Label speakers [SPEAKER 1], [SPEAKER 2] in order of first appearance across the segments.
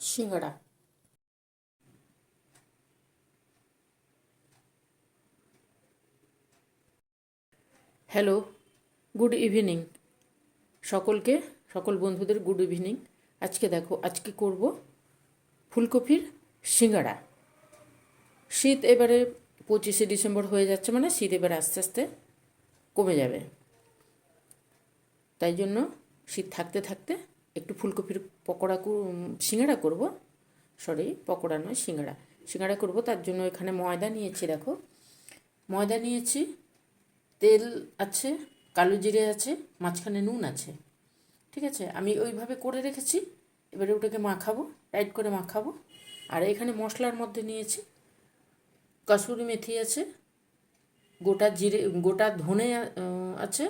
[SPEAKER 1] সিঙ্গাড়া hello good evening সকলকে, সকল বন্ধুদের গুড ইভিনিং আজকে দেখো, আজকে করব ফুলকপির সিঙ্গাড়া শীত এবারে পঁচিশে ডিসেম্বর হয়ে যাচ্ছে মানে শীত এবারে আস্তে আস্তে কমে যাবে। তাই জন্য শীত থাকতে থাকতে একটু ফুলকপির পকোড়া সিঙ্গাড়া করব। সরি পকোড়া নয়, সিঙ্গাড়া। সিঙ্গাড়া করব, তার জন্য এখানে ময়দা নিয়েছি, দেখো। ময়দা নিয়েছি, তেল আছে, কালো জিরে আছে, মাঝখানে নুন আছে। ঠিক আছে? আমি ওইভাবে করে রেখেছি, এবারে ওটাকে মাখাবো, টাইট করে মাখাবো। আর এখানে মশলার মধ্যে নিয়েছি, কসুরি মেথি আছে, গোটা জিরে, গোটা ধনে আছে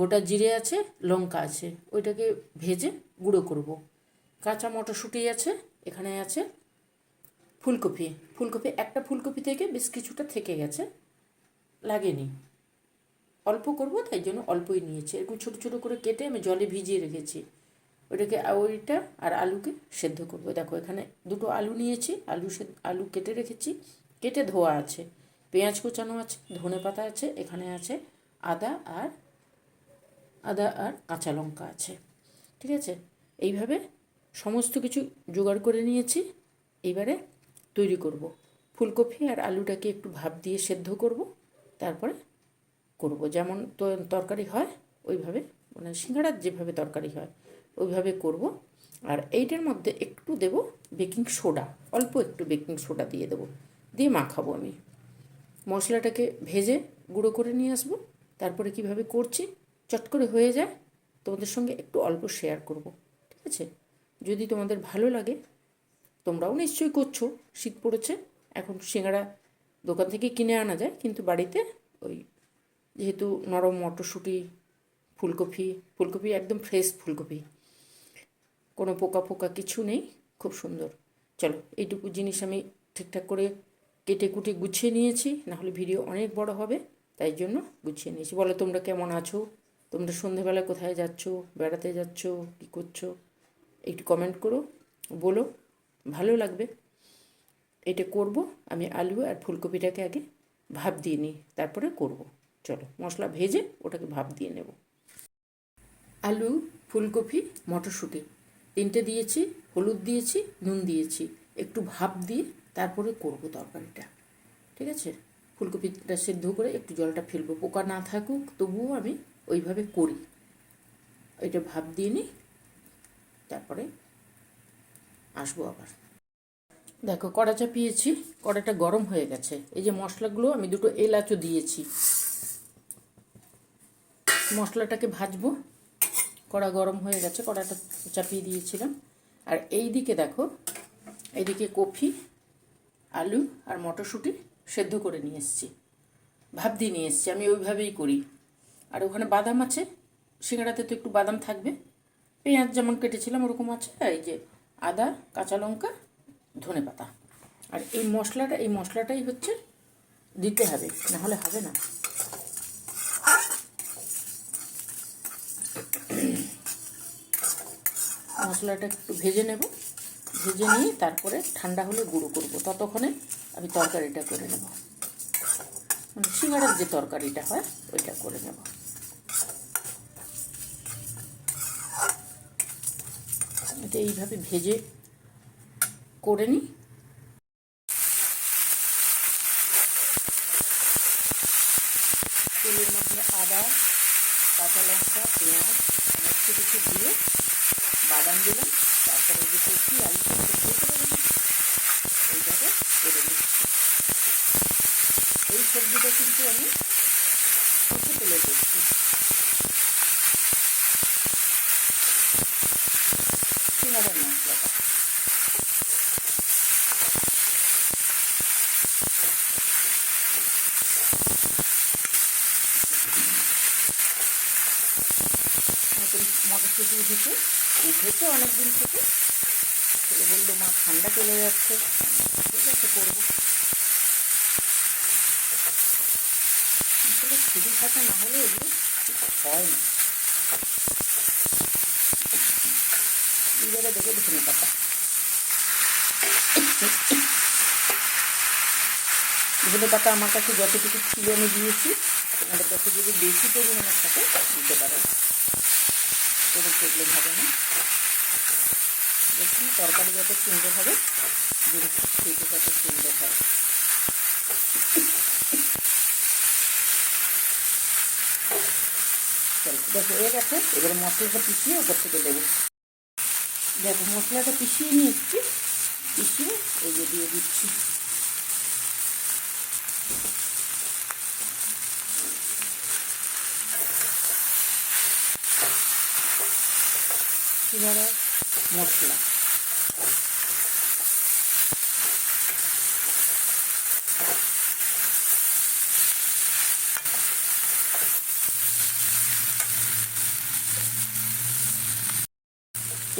[SPEAKER 1] গোটা জিরে আছে, লঙ্কা আছে, ওইটাকে ভেজে গুঁড়ো করব। কাঁচা মটরশুঁটি আছে, এখানে আছে ফুলকপি। ফুলকপি, একটা ফুলকপি থেকে বেশ কিছুটা থেকে গেছে, লাগেনি। অল্প করব, তাই জন্য অল্পই নিয়েছি। এরকম ছোটো ছোটো করে কেটে আমি জলে ভিজিয়ে রেখেছি। ওইটাকে, ওইটা আর আলুকে সেদ্ধ করব। দেখো, এখানে দুটো আলু নিয়েছি, আলু সে, আলু কেটে রেখেছি। কেটে ধোয়া আছে, পেঁয়াজ কোচানো আছে ধনে পাতা আছে, এখানে আছে আদা আর আদা আর কাঁচা লঙ্কা আছে, ঠিক আছে? এইভাবে সমস্ত কিছু জোগাড় করে নিয়েছি, এইবারে তৈরি করব। ফুলকপি আর আলুটাকে একটু ভাপ দিয়ে সেদ্ধ করব, তারপরে করব। যেমন তরকারি হয়, ওইভাবে মানে সিঙ্গাড়ার যেভাবে তরকারি হয়, ওইভাবে করব। আর এইটার মধ্যে একটু দেব বেকিং সোডা, অল্প একটু বেকিং সোডা দিয়ে দেবো, দিয়ে মাখাবো আমি। মশলাটাকে ভেজে গুঁড়ো করে নিয়ে আসব, তারপরে কীভাবে করছি চট করে হয়ে যায়, তোমাদের সঙ্গে একটু অল্প শেয়ার করব, ঠিক আছে? যদি তোমাদের ভালো লাগে, তোমরাও নিশ্চয়ই করছ, শীত পড়েছে, এখন সিঙ্গারা দোকান থেকে কিনে আনা যায়, কিন্তু বাড়িতে ওই যেহেতু নরম মটরশুঁটি, ফুলকপি ফুলকপি একদম ফ্রেশ ফুলকপি, কোনো পোকা পোকা কিছু নেই, খুব সুন্দর। চলো, এইটুকু জিনিস আমি ঠিকঠাক করে কেটে কুটে গুছিয়ে নিয়েছি, নাহলে ভিডিও অনেক বড় হবে, তাই জন্য গুছিয়ে নিয়েছি। বলো, তোমরা কেমন আছো? তোমরা সন্ধেবেলায় কোথায় যাচ্ছ? বেড়াতে যাচ্ছো? কী করছ? একটু কমেন্ট করো, বলো, ভালো লাগবে। এটা করব, আমি আলু আর ফুলকপিটাকে আগে ভাপ দিয়ে নিই, তারপরে করব। চলো, মশলা ভেজে ওটাকে ভাপ দিয়ে নেব। আলু, ফুলকপি, মটরশুঁটি, তিনটে দিয়েছি, হলুদ দিয়েছি, নুন দিয়েছি। একটু ভাপ দিয়ে তারপরে করব তরকারিটা, ঠিক আছে? ফুলকপিটা সেদ্ধ করে একটু জলটা ফেলব, পোকা না থাকুক, তবুও আমি ওইভাবে করি। এটা ভাব দিয়ে নিই, তারপরে আসব আবার। দেখো, কড়া চাপিয়েছি, কড়াটা গরম হয়ে গেছে। এই যে মশলাগুলো, আমি দুটো এলাচও দিয়েছি। মশলাটাকে ভাজবো। কড়া গরম হয়ে গেছে, কড়াটা চাপিয়ে দিয়েছিলাম। আর এই দিকে দেখো, এইদিকে কফি, আলু আর মটরশুঁটি সেদ্ধ করে নিয়ে এসেছি। ভাব দিয়ে নিয়ে এসেছি, আমি ওইভাবেই করি। আর ওখানে বাদাম আছে সিঙ্গাড়াতে তো একটু বাদাম থাকবে। পেঁয়াজ যেমন কেটেছিলাম ওরকম আছে, এই যে আদা, কাঁচা লঙ্কা, ধনে পাতা। আর এই মশলাটা, এই মশলাটাই হচ্ছে দিতে হবে, না হলে হবে না। মশলাটা একটু ভেজে নেব। ভেজে নিয়ে তারপরে ঠান্ডা হলে গুঁড়ো করব। ততক্ষণে আমি তরকারিটা করে নেব। মানে সিঙ্গাড়ার যে তরকারিটা হয়, ওইটা করে নেব। এটা এইভাবে ভেজে করে নিই। তেলের মধ্যে আদা, কাঁচা লঙ্কা, পেঁয়াজ সমস্ত কিছু দিয়ে বাদাম দিলাম। তারপরে যে কচি আলুটা সেদ্ধ করে দিলাম এইটাকে করে নিচ্ছি। এই সবজিটা কিন্তু আমি সরষে তেলে করছি সিঙ্গাড়ার মশলাটা নতুন উঠেছে। উঠেছে অনেক দিন থেকে। ছেলে বলল, মা, ঠান্ডা চলে যাচ্ছে। ঠিক আছে, করব। আসলে ছুটি থাকা না হলে এগুলো হয় না। এবারে দেখে ধনে পাতা ধনে পাতা আমার কাছে যতটুকু ছিল আমি দিয়েছি, আমাদের কাছে যদি বেশি পরিমাণে থাকে, দিতে পারো কোনো প্রবলেম হবে না। দেখুন, তরকারি যত সুন্দর হবে জিনিসটা খেতে তত সুন্দর হয়। চলো, দেখো, হয়ে গেছে। এবারে মশলাটা পিষিয়ে ওপর থেকে দেবো। দেখো মশলাটা পিষিয়ে নিয়ে এসছি পিষিয়ে এই যে দিয়ে দিচ্ছি। এবারে মশলা।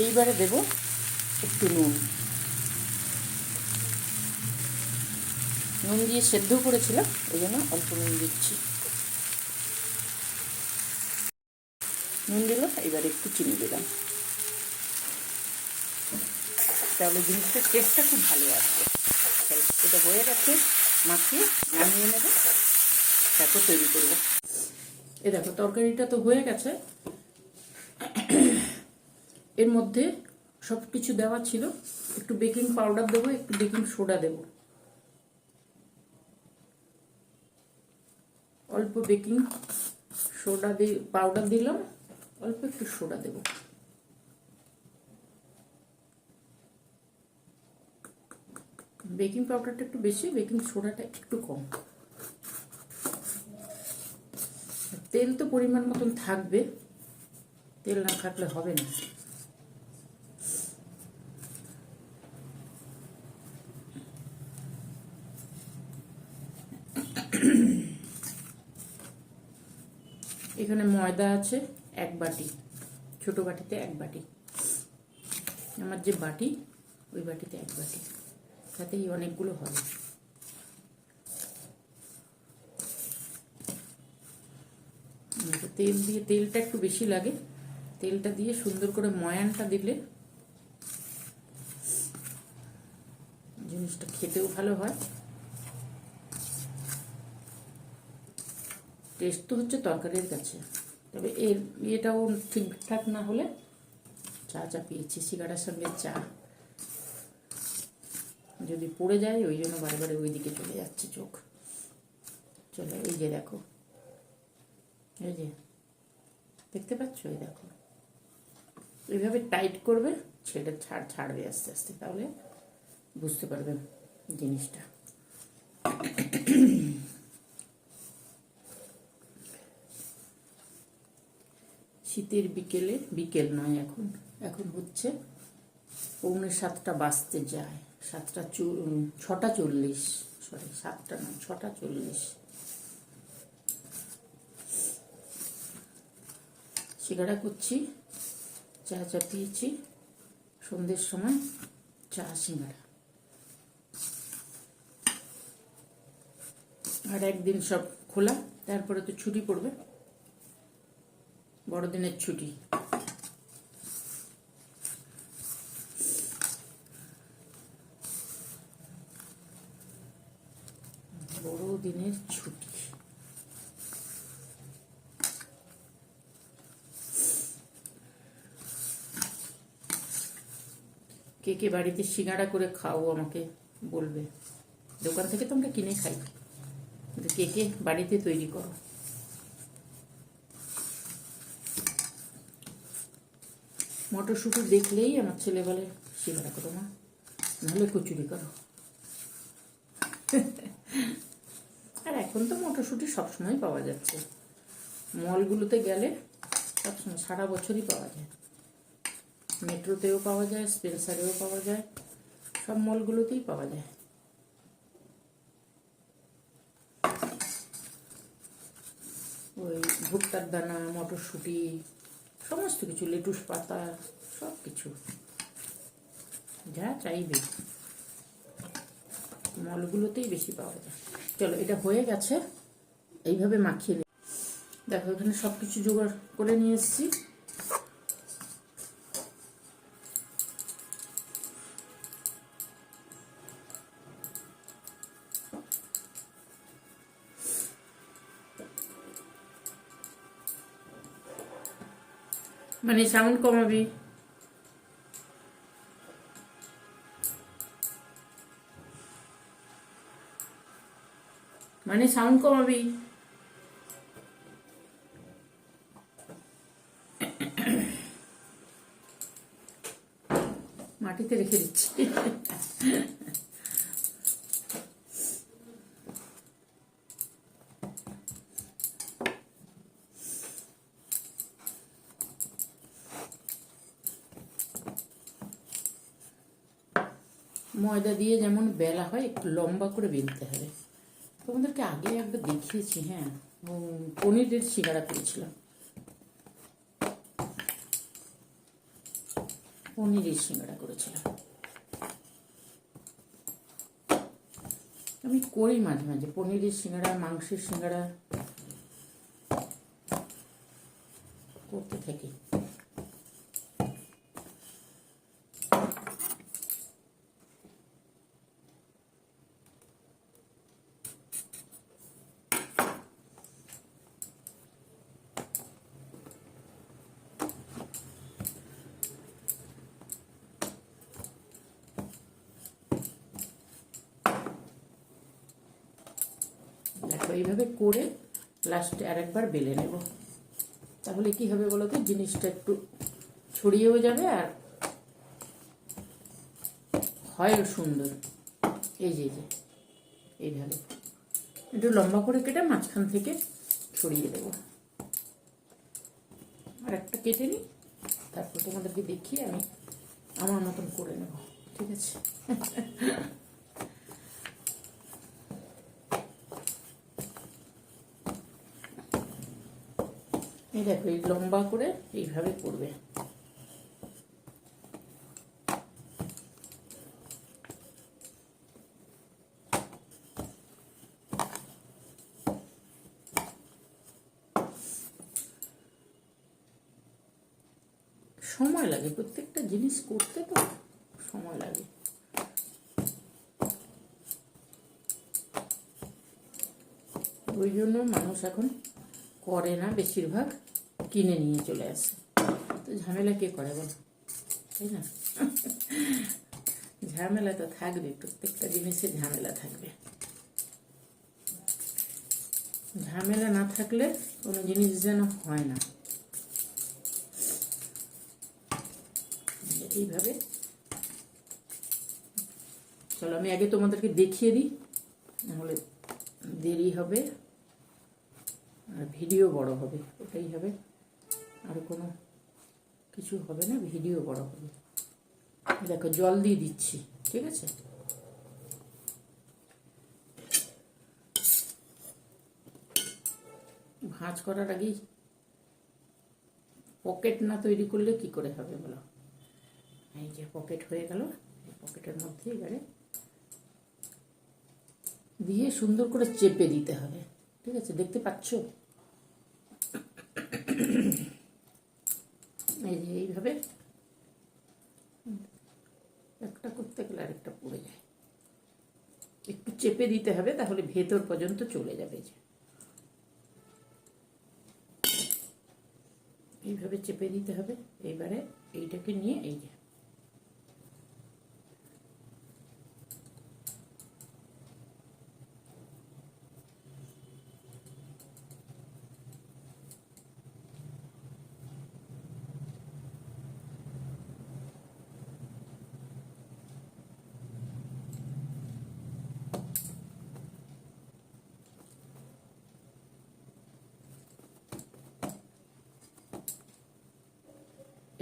[SPEAKER 1] এইবারে দেব একটু নুন। নুন দিয়ে সেদ্ধ করেছিলাম, ওই জন্য অল্প নুন দিচ্ছি। নুন দিলাম, এবার একটু চিনি দিলাম। তাহলে জিনিসটার টেস্টটা খুব ভালো আসবে। এটা হয়ে গেছে, মাখিয়ে নামিয়ে নেবে, তারপর তৈরি করব। এ দেখো, তরকারিটা তো হয়ে গেছে এর মধ্যে সব কিছু দেওয়া ছিল। একটু বেকিং পাউডার দেবো, একটু বেকিং সোডা দেবো। অল্প বেকিং সোডা দিয়ে পাউডার দিলাম, অল্প একটু সোডা দেবো। বেকিং পাউডারটা একটু বেশি, বেকিং সোডাটা একটু কম। তেল তো পরিমাণ মতন থাকবে, তেল না থাকলে হবে না। এখানে ময়দা আছে এক বাটি, ছোট বাটিতে এক বাটি। আমার যে বাটি, ওই বাটিতে এক বাটি। তাতেই অনেকগুলো হবে। তেল দিয়ে, তেলটা একটু বেশি লাগে। তেলটা দিয়ে সুন্দর করে ময়ানটা দিলে জিনিসটা খেতেও ভালো হয়। টেস্ট তো হচ্ছে তরকারির কাছে। তবে এর ইয়েটাও ঠিকঠাক না হলে চা চা পেয়েছি সিগারের সঙ্গে চা। যদি পড়ে যায়, ওই জন্য বারে ওই দিকে চলে যাচ্ছে চোখ। চলে, এই যে দেখো। এই যে, দেখতে পাচ্ছ? এই দেখো। এইভাবে টাইট করবে, সেটা ছাড়, ছাড়বে আস্তে আস্তে, তাহলে বুঝতে পারবেন জিনিসটা। শীতের বিকেলে, বিকেল নয় এখন এখন হচ্ছে পৌনে সাতটা বাজতে যায়, সাতটা ছটা চল্লিশ সরি সাতটা নয়, ছটা চল্লিশ। সিগারা করছি, চা চা পিয়েছি সন্ধ্যের সময় চা, সিঙ্গারা। আর একদিন সব খোলা, তারপরে তো ছুটি পড়বে। বড়দিনের ছুটি। বড়দিনের ছুটি। কে কে বাড়িতে সিঙ্গাড়া করে খাও আমাকে বলবে। দোকান থেকে তো আমরা কিনে খাই। কে কে বাড়িতে তৈরি করো। মটরশুঁটি দেখলেই আমার ছেলে বলে সিঙ্গাড়া করো না নাহলে কচুরি করো। আর এখন তো মটরশুঁটি সবসময় পাওয়া যাচ্ছে। মলগুলোতে গেলে সবসময়, সারা বছরই পাওয়া যায়। মেট্রোতেও পাওয়া যায়, স্পেন্সারেও পাওয়া যায়, সব মলগুলোতেই পাওয়া যায়। ওই ভুট্টার দানা, মটরশুঁটি সমস্ত কিছু, লেটুস পাতা সব কিছু যা চাইবে। মলগুলোতেই বেশি পাওয়া যায়। চলো, এটা হয়ে গেছে। এইভাবে মাখিয়ে দেখো, এখানে সব কিছু জোগাড় করে নিয়ে এসেছি। মানে সাউন্ড কমাবি। মানে সাউন্ড কমাবি। মাটিতে রেখে দিচ্ছি। ময়দা দিয়ে যেমন বেলা হয়, একটু লম্বা করে বেলতে হবে। তোমাদেরকে আগে একবার দেখিয়েছি হ্যাঁ? পনিরের সিঙ্গারা করেছিলাম। পনিরের সিঙ্গারা করেছিলাম। আমি করি মাঝে মাঝে, পনিরের সিঙ্গারা মাংসের সিঙ্গারা করতে থাকি দেখো এইভাবে করে লাস্টে আরেকবার বেলে নেব। তাহলে কি হবে বলো তো? জিনিসটা একটু ছড়িয়েও যাবে আর হয়ও সুন্দর। এই যে যে, এইভাবে। একটু লম্বা করে কেটে মাঝখান থেকে ছড়িয়ে দেবো। আর একটা কেটে নিই, তারপর তোমাদেরকে দেখিয়ে আমি আমার মতন করে নেব। ঠিক আছে? এই দেখো, এই লম্বা করে এইভাবে করবে। সময় লাগে, প্রত্যেকটা জিনিস করতে তো সময় লাগে। ওই জন্য মানুষ এখন করে না বেশিরভাগ। কিনে নিয়ে চলে আসে। তো ঝামেলা কে করে বল? তাই না? ঝামেলা তো থাকবে, প্রত্যেকটা জিনিসে ঝামেলা থাকবে। ঝামেলা না থাকলে কোনো জিনিস যেন হয় না। এইভাবে। চলো, আমি আগে তোমাদেরকে দেখিয়ে দিই, নাহলে দেরি হবে আর ভিডিও বড় হবে ওটাই হবে। আর কোনো কিছু হবে না, ভিডিও বড় হবে। দেখো, জল দিয়ে দিচ্ছি, ঠিক আছে? ভাঁজ করার আগেই পকেট না তৈরি করলে কি করে হবে বলো? এই যে পকেট হয়ে গেল পকেটের মধ্যে এবারে দিয়ে সুন্দর করে চেপে দিতে হবে, ঠিক আছে? দেখতে পাচ্ছ? এই যে এইভাবে একটা করতে গেলে আরেকটা পড়ে যায়। একটু চেপে দিতে হবে তাহলে ভেতর পর্যন্ত চলে যাবে যে। এইভাবে চেপে দিতে হবে। এইবারে এইটাকে নিয়ে এই যে।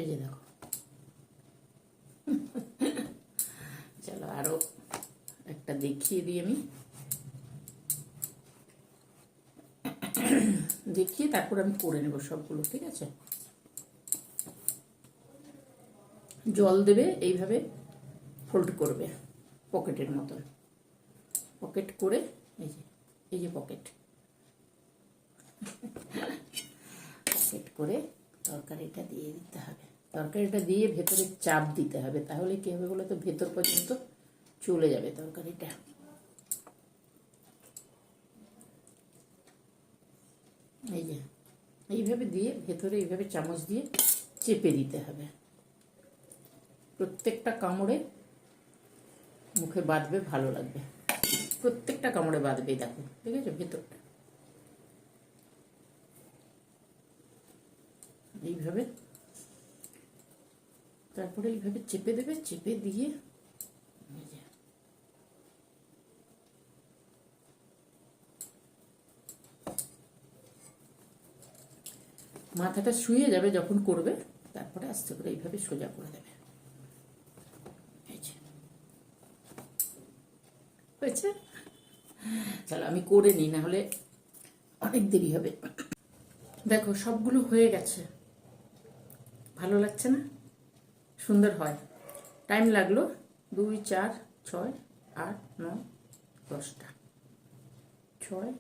[SPEAKER 1] এই যে দেখো। চলো আরও একটা দেখিয়ে দিই আমি। দেখিয়ে তারপর আমি করে নেব সবগুলো, ঠিক আছে? জল দেবে, এইভাবে ফোল্ড করবে পকেটের মতন। পকেট করে, এই যে এই যে পকেট। পকেট করে তরকারিটা দিয়ে দিতে হবে। তরকারিটা দিয়ে ভেতরে চাপ দিতে হবে। তাহলে কি হবে বলো তো ভেতর পর্যন্ত চলে যাবে তরকারিটা। এই যে, এইভাবে দিয়ে ভেতরে এইভাবে চামচ দিয়ে চেপে দিতে হবে। প্রত্যেকটা কামড়ে মুখে বাঁধবে, ভালো লাগবে। প্রত্যেকটা কামড়ে বাঁধবে দেখো, ঠিক আছে? ভেতরটা। এইভাবে তারপরে এইভাবে চেপে দেবে, চেপে দিয়ে মাথাটা শুয়ে যাবে যখন করবে, তারপরে আস্তে করে এইভাবে সোজা করে দেবে। হয়েছে? চলো আমি করে নিই না হলে অনেক দেরি হবে। দেখো, সবগুলো হয়ে গেছে। ভালো লাগছে না? সুন্দর হয়। টাইম লাগল দুই, চার, ছয়, আট, নয়, দশটা। ছয়,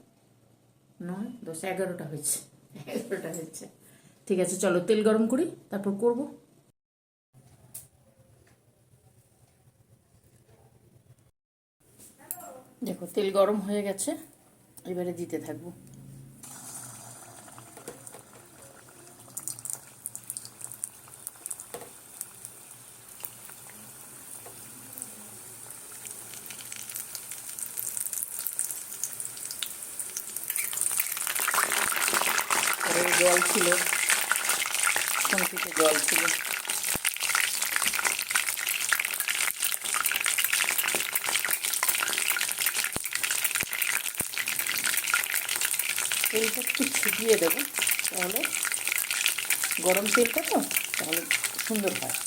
[SPEAKER 1] নয়, দশ, এগারোটা হয়েছে। এগারোটা হয়েছে। ঠিক আছে, চলো তেল গরম করি, তারপর করব। দেখো, তেল গরম হয়ে গেছে, এবারে দিতে থাকব তারপরে জল ছিল খন্তিতে জল ছিল তেলটা একটু ছিটিয়ে দেবো তাহলে গরম তেলটা তো তাহলে সুন্দর হয়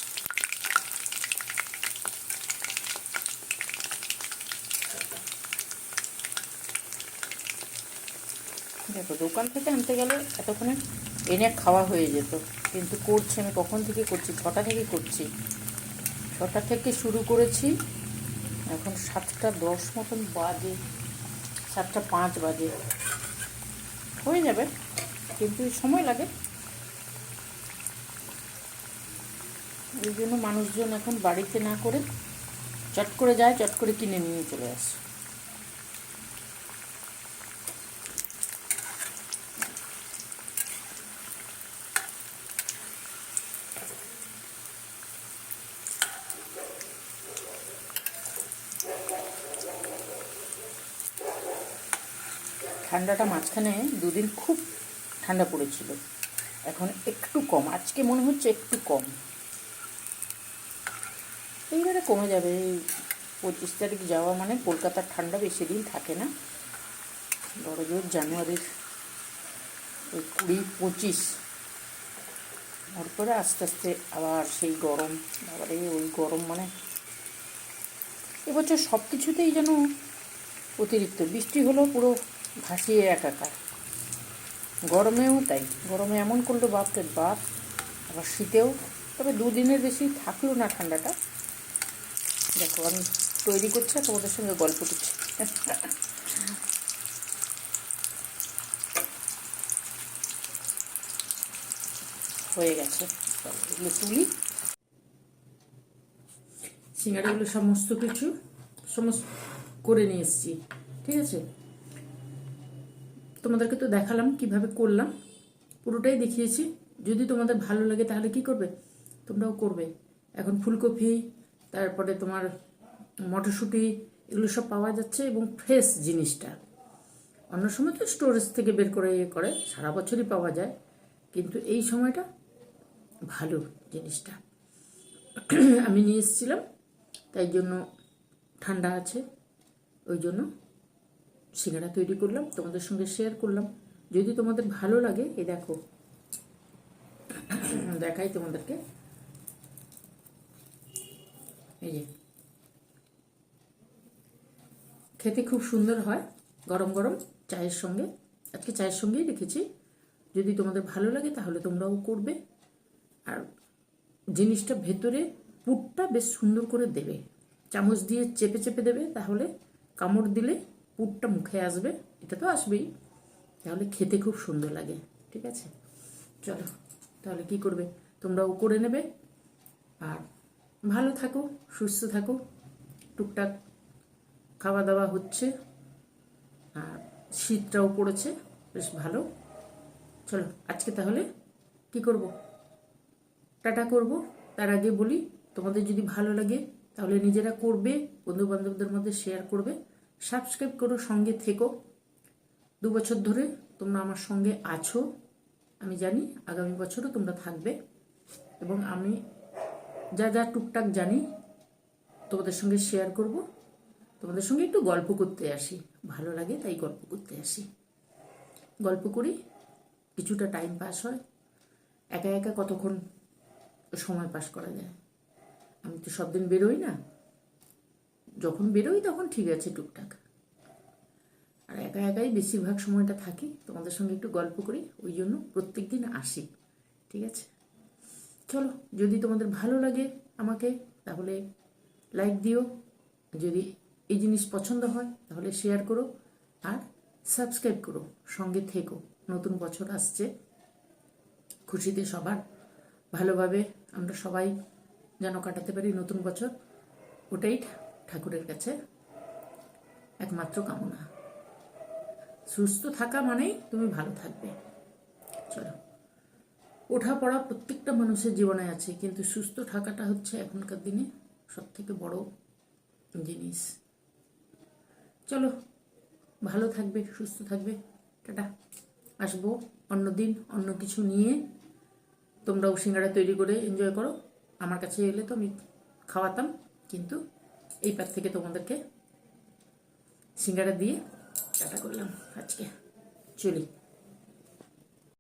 [SPEAKER 1] দেখো, দোকান থেকে আনতে গেলে এতক্ষণে এনে খাওয়া হয়ে যেত। কিন্তু করছি আমি, কখন থেকে করছি, ছটা থেকে করছি। ছটা থেকে শুরু করেছি, এখন সাতটা দশ মতন বাজে, সাতটা পাঁচ বাজে। হয়ে যাবে, কিন্তু সময় লাগে। এই জন্য মানুষজন এখন বাড়িতে না করে চট করে যায়, চট করে কিনে নিয়ে চলে আসে। ঠান্ডাটা মাঝখানে দুদিন খুব ঠান্ডা পড়েছিল। এখন একটু কম, আজকে মনে হচ্ছে একটু কম। এইবারে কমে যাবে, এই পঁচিশ তারিখ যাওয়া মানে কলকাতার ঠান্ডা বেশি দিন থাকে না। বড় জোর জানুয়ারির ওই কুড়ি পঁচিশ। তারপরে আস্তে আস্তে আবার সেই গরম, আবার ওই গরম মানে এবছর সব কিছুতেই যেন অতিরিক্ত। বৃষ্টি হলো পুরো ভাসিয়ে একাকার গরমেও তাই, গরমে এমন করল বাপরে বাপ, আবার শীতেও। তবে দুদিনের বেশি থাকল না ঠান্ডাটা। দেখো, আমি তৈরি করছি আর তোমাদের সঙ্গে গল্প করছি। হয়ে গেছে। এগুলো তুলি। সিঙ্গারাগুলো সমস্ত কিছু সমস্ত করে নিয়ে এসেছি। ঠিক আছে? তোমাদেরকে তো দেখালাম কীভাবে করলাম। পুরোটাই দেখিয়েছি। যদি তোমাদের ভালো লাগে তাহলে কি করবে? তোমরাও করবে। এখন ফুলকপি, তারপরে তোমার মটরশুঁটি, এগুলো সব পাওয়া যাচ্ছে এবং ফ্রেশ জিনিসটা। অন্য সময় তো স্টোরেজ থেকে বের করে ইয়ে করে, সারা বছরই পাওয়া যায়। কিন্তু এই সময়টা ভালো জিনিসটা। আমি নিয়ে এসেছিলাম, তাই জন্য ঠান্ডা আছে, ওই জন্য সিঙ্গারা তৈরি করলাম, তোমাদের সঙ্গে শেয়ার করলাম। যদি তোমাদের ভালো লাগে, এই দেখো, দেখাই তোমাদেরকে। এই যে, খেতে খুব সুন্দর হয়, গরম গরম চায়ের সঙ্গে। আজকে চায়ের সঙ্গেই রেখেছি। যদি তোমাদের ভালো লাগে, তাহলে তোমরাও করবে। আর জিনিসটা ভেতরে পুরটা বেশ সুন্দর করে দেবে। চামচ দিয়ে চেপে চেপে দেবে, তাহলে কামড় দিলে পুরটা মুখে আসবে, এটা তো আসবেই। তাহলে খেতে খুব সুন্দর লাগে, ঠিক আছে? চলো, তাহলে কি করবে? তোমরাও করে নেবে। আর ভালো থাকো, সুস্থ থাকো। টুকটাক খাওয়া দাওয়া হচ্ছে, আর শীতটাও পড়েছে, বেশ ভালো। চলো, আজকে তাহলে কি করব? টাটা করব, তার আগে বলি, তোমাদের যদি ভালো লাগে, তাহলে নিজেরা করবে বন্ধু বান্ধবদের মধ্যে শেয়ার করবে। সাবস্ক্রাইব করো, সঙ্গে থেকো। দু বছর ধরে তোমরা আমার সঙ্গে আছো, আমি জানি আগামী বছরও তোমরা থাকবে। এবং আমি যা যা টুকটাক জানি, তোমাদের সঙ্গে শেয়ার করব। তোমাদের সঙ্গে একটু গল্প করতে আসি। ভালো লাগে, তাই গল্প করতে আসি। গল্প করি, কিছুটা টাইম পাস হয়। একা একা কতক্ষণ সময় পাস করা যায়? আমি তো সব দিন বেরোই না। যখন বেরোই তখন ঠিক আছে টুকটাক। আর একা একাই বেশিরভাগ সময়টা থাকি, তোমাদের সঙ্গে একটু গল্প করি, ওই জন্য প্রত্যেক দিন আসি, ঠিক আছে? চলো, যদি তোমাদের ভালো লাগে আমাকে, তাহলে লাইক দিও। যদি এই জিনিস পছন্দ হয়, তাহলে শেয়ার করো আর সাবস্ক্রাইব করো, সঙ্গে থেকো। নতুন বছর আসছে, খুশিতে সবার ভালোভাবে আমরা সবাই যেন কাটাতে পারি নতুন বছর, ওটাই ঠাকুরের কাছে একমাত্র কামনা। সুস্থ থাকা মানেই তুমি ভালো থাকবে। চলো। ওঠা পড়া প্রত্যেকটা মানুষের জীবনে আছে, কিন্তু সুস্থ থাকাটা হচ্ছে এখনকার দিনে সব থেকে বড় জিনিস। চলো। ভালো থাকবে, সুস্থ থাকবে। টাটা। আসব অন্য দিন, অন্য কিছু নিয়ে। তোমরাও সিঙ্গারা তৈরি করে এনজয় করো। আমার কাছে এলে তো আমি খাওয়াতাম, কিন্তু এই পার থেকে তোমাদেরকে সিঙ্গারা দিয়ে টাটা করলাম। আজকে চলি।